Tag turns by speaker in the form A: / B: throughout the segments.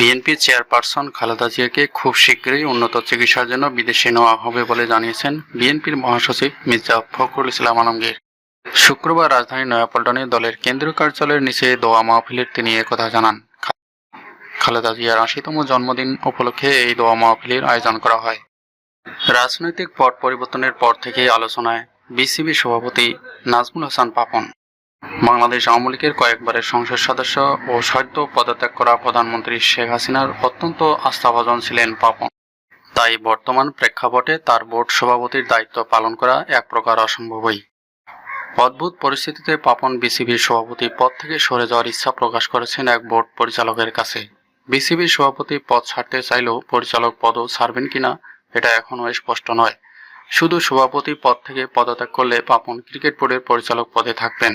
A: BNP chairperson Khaleda জিয়াকে খুব শীঘ্রই উন্নত চিকিৎসার জন্য বিদেশে নেওয়া হবে বলে জানিয়েছেন বিএনপির মহাসচিব মির্জা ফখরুল ইসলাম আলমগীর। শুক্রবার রাজধানীর নয়াপল্টনে দলের কেন্দ্রীয় কার্যালয়ের নিচে দোয়া মাহফিলের তিনি একথা জানান। খালেদা জিয়ার আশিতম জন্মদিন উপলক্ষে এই দোয়া মাহফিলের আয়োজন করা হয়। রাজনৈতিক পট পরিবর্তনের পর থেকেই আলোচনায় বিসিবি সভাপতি নাজমুল হাসান পাপন। বাংলাদেশ আওয়ামী লীগের কয়েকবারের সংসদ সদস্য ও সদ্য পদত্যাগ করা প্রধানমন্ত্রী শেখ হাসিনার অত্যন্ত আস্থাভাজন ছিলেন পাপন। তাই বর্তমান প্রেক্ষাপটে তার বোর্ড সভাপতির দায়িত্ব পালন করা এক প্রকার অসম্ভবই। অদ্ভুত পরিস্থিতিতে পাপন বিসিবির সভাপতি পদ থেকে সরে যাওয়ার ইচ্ছা প্রকাশ করেছেন এক বোর্ড পরিচালকের কাছে। বিসিবির সভাপতি পদ ছাড়তে চাইলেও পরিচালক পদও ছাড়বেন কিনা, এটা এখনও স্পষ্ট নয়। শুধু সভাপতি পদ থেকে পদত্যাগ করলে পাপন ক্রিকেট বোর্ডের পরিচালক পদে থাকবেন।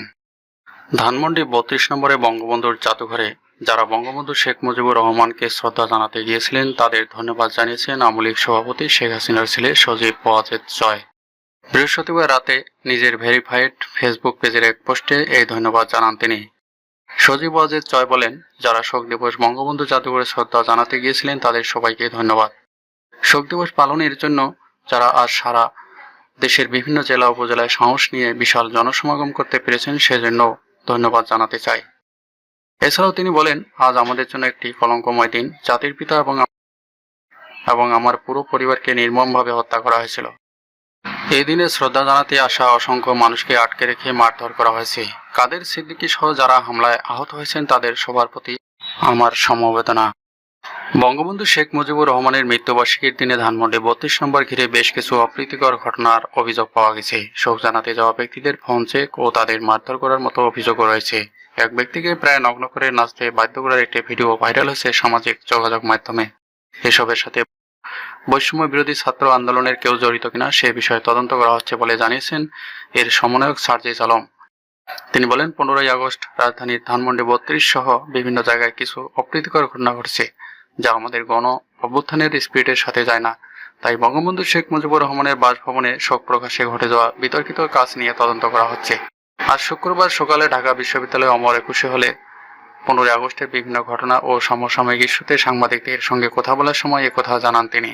A: ধানমন্ডি বত্রিশ নম্বরে বঙ্গবন্ধুর জাদুঘরে যারা বঙ্গবন্ধু শেখ মুজিবুর রহমানকে শ্রদ্ধা জানাতে গিয়েছিলেন, তাদের ধন্যবাদ জানিয়েছেন আওয়ামী লীগ সভাপতি শেখ হাসিনার ছেলে সজীব ওয়াজেদ জয়। বৃহস্পতিবার রাতে নিজের ভেরিফাইড ফেসবুক পেজের এক পোস্টে এই ধন্যবাদ জানান তিনি। সজীব ওয়াজেদ জয় বলেন, যারা শোক দিবস বঙ্গবন্ধু জাদুঘরে শ্রদ্ধা জানাতে গিয়েছিলেন, তাদের সবাইকে ধন্যবাদ। শোক দিবস পালনের জন্য যারা আজ সারা দেশের বিভিন্ন জেলা, উপজেলায় সাহস নিয়ে বিশাল জনসমাগম করতে পেরেছেন, সেজন্য ধন্যবাদ জানাতে চাই। এছাড়াও তিনি বলেন, আজ আমাদের জন্য একটি কলঙ্কময় দিন। জাতির পিতা এবং এবং আমার পুরো পরিবারকে নির্মমভাবে হত্যা করা হয়েছিল। এই দিনে শ্রদ্ধা জানাতে আসা অসংখ্য মানুষকে আটকে রেখে মারধর করা হয়েছে। কাদের সিদ্দিকী সহ যারা হামলায় আহত হয়েছেন, তাদের সবার প্রতি আমার সমবেদনা। বঙ্গবন্ধু শেখ মুজিবুর রহমানের মৃত্যুবার্ষিকীর দিনে ধানমন্ডি বত্রিশ নম্বর ঘিরে বেশ কিছু অপ্রীতিকর ঘটনার অভিযোগ পাওয়া গেছে। শোক জানাতে যাওয়া ব্যক্তিদের ফোন চেক ও তাদের মারধর করার মতো অভিযোগও রয়েছে। এক ব্যক্তিকে প্রায় নগ্ন করে নাচতে বাধ্য করার একটি ভিডিও ভাইরাল হয়েছে সামাজিক যোগাযোগ মাধ্যমে। এসবের সাথে বৈষম্য বিরোধী ছাত্র আন্দোলনের কেউ জড়িত কিনা সে বিষয়ে তদন্ত করা হচ্ছে বলে জানিয়েছেন এর সমন্বয়ক সার্জিস আলম। তিনি বলেন, পনেরোই আগস্ট রাজধানীর ধানমন্ডি বত্রিশ সহ বিভিন্ন জায়গায় কিছু অপ্রীতিকর ঘটনা ঘটছে। যা আমাদের গণ অভ্যুত্থানের স্পিরিটের সাথে যায় না। তাই বঙ্গবন্ধু শেখ মুজিবুর রহমানের বাসভবনে শোক প্রকাশে ঘটে যাওয়া বিতর্কিত কাজ নিয়ে তদন্ত করা হচ্ছে। আজ শুক্রবার সকালে ঢাকা বিশ্ববিদ্যালয়ে অমর একুশে হলে পনেরোই আগস্টের বিভিন্ন ঘটনা ও সমসাময়িক ইস্যুতে সাংবাদিকদের সঙ্গে কথা বলার সময় একথা জানান তিনি।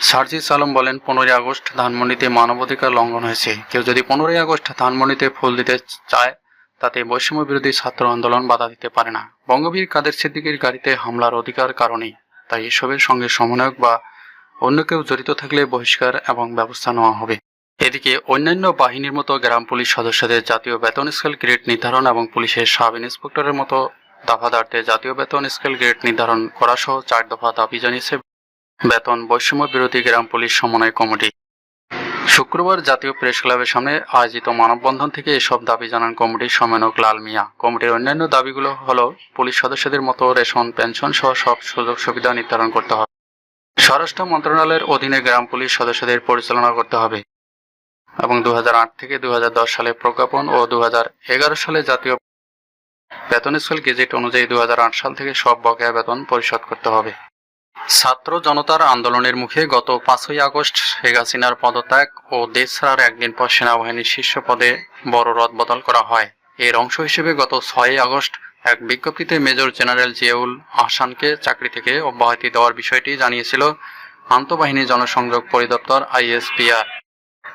A: সার্জিস আলম বলেন, পনেরোই আগস্ট ধানমন্ডিতে মানবাধিকার লঙ্ঘন হয়েছে। কেউ যদি পনেরোই আগস্ট ধানমন্ডিতে ফুল দিতে চায় তাতে বৈষম্য বিরোধী ছাত্র আন্দোলন বাধা দিতে পারে না। বঙ্গবীর কাদের সিদ্দিকীর গাড়িতে হামলার অধিকার কারণেই, তাই এসবের সঙ্গে সমন্বয়ক বা অন্য কেউ জড়িত থাকলে বহিষ্কার এবং ব্যবস্থা নেওয়া হবে। এদিকে অন্যান্য বাহিনীর মতো গ্রাম পুলিশ সদস্যদের জাতীয় বেতন স্কেল গ্রেড নির্ধারণ এবং পুলিশের সাব ইন্সপেক্টরের মতো দফাদারদের জাতীয় বেতন স্কেল গ্রেড নির্ধারণ করা সহ চার দফা দাবি জানিয়েছে বেতন বৈষম্য বিরোধী গ্রাম পুলিশ সমন্বয় কমিটি। শুক্রবার জাতীয় প্রেস ক্লাবের সামনে আয়োজিত মানববন্ধন থেকে এসব দাবি জানান কমিটির সম্মেলক লাল মিয়া। কমিটির অন্যান্য দাবিগুলো হল, পুলিশ সদস্যদের মতো রেশন, পেনশন সহ সব সুযোগ সুবিধা নির্ধারণ করতে হবে। স্বরাষ্ট্র মন্ত্রণালয়ের অধীনে গ্রাম পুলিশ সদস্যদের পরিচালনা করতে হবে। এবং দু হাজার আট থেকে দু হাজার দশ সালে প্রজ্ঞাপন ও দু হাজার এগারো সালে জাতীয় বেতন স্কেল গেজেট অনুযায়ী দু হাজার আট সাল থেকে সব বকেয়া বেতন পরিশোধ করতে হবে। ছাত্র জনতার আন্দোলনের মুখে গত পাঁচই আগস্ট শেখ হাসিনার পদত্যাগ ও দেশ ছাড়ার একদিন পর সেনাবাহিনীর শীর্ষ পদে বড় রদ বদল করা হয়। এর অংশ হিসেবে গত ছয়ই আগস্ট এক বিজ্ঞপ্তিতে মেজর জেনারেল জিয়াউল আহসানকে চাকরি থেকে অব্যাহতি দেওয়ার বিষয়টি জানিয়েছিল আন্তঃবাহিনী জনসংযোগ পরিদপ্তর আইএসপিআর।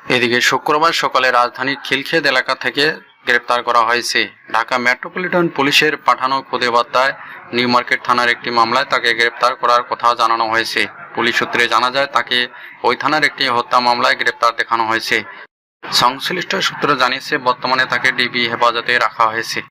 A: এদিকে শুক্রবার সকালে রাজধানীর খিলখেদ এলাকা থেকে গ্রেপ্তার করা হয়েছে। ঢাকা মেট্রোপলিটন পুলিশের পাঠানো খুদে বার্তায় নিউ মার্কেট থানার একটি মামলায় তাকে গ্রেপ্তার করার কথা জানানো হয়েছে। পুলিশ সূত্রে জানা যায়, তাকে ওই থানার একটি হত্যা মামলায় গ্রেপ্তার দেখানো হয়েছে। সংশ্লিষ্ট সূত্র জানিয়েছে, বর্তমানে তাকে ডিবি হেফাজতে রাখা হয়েছে।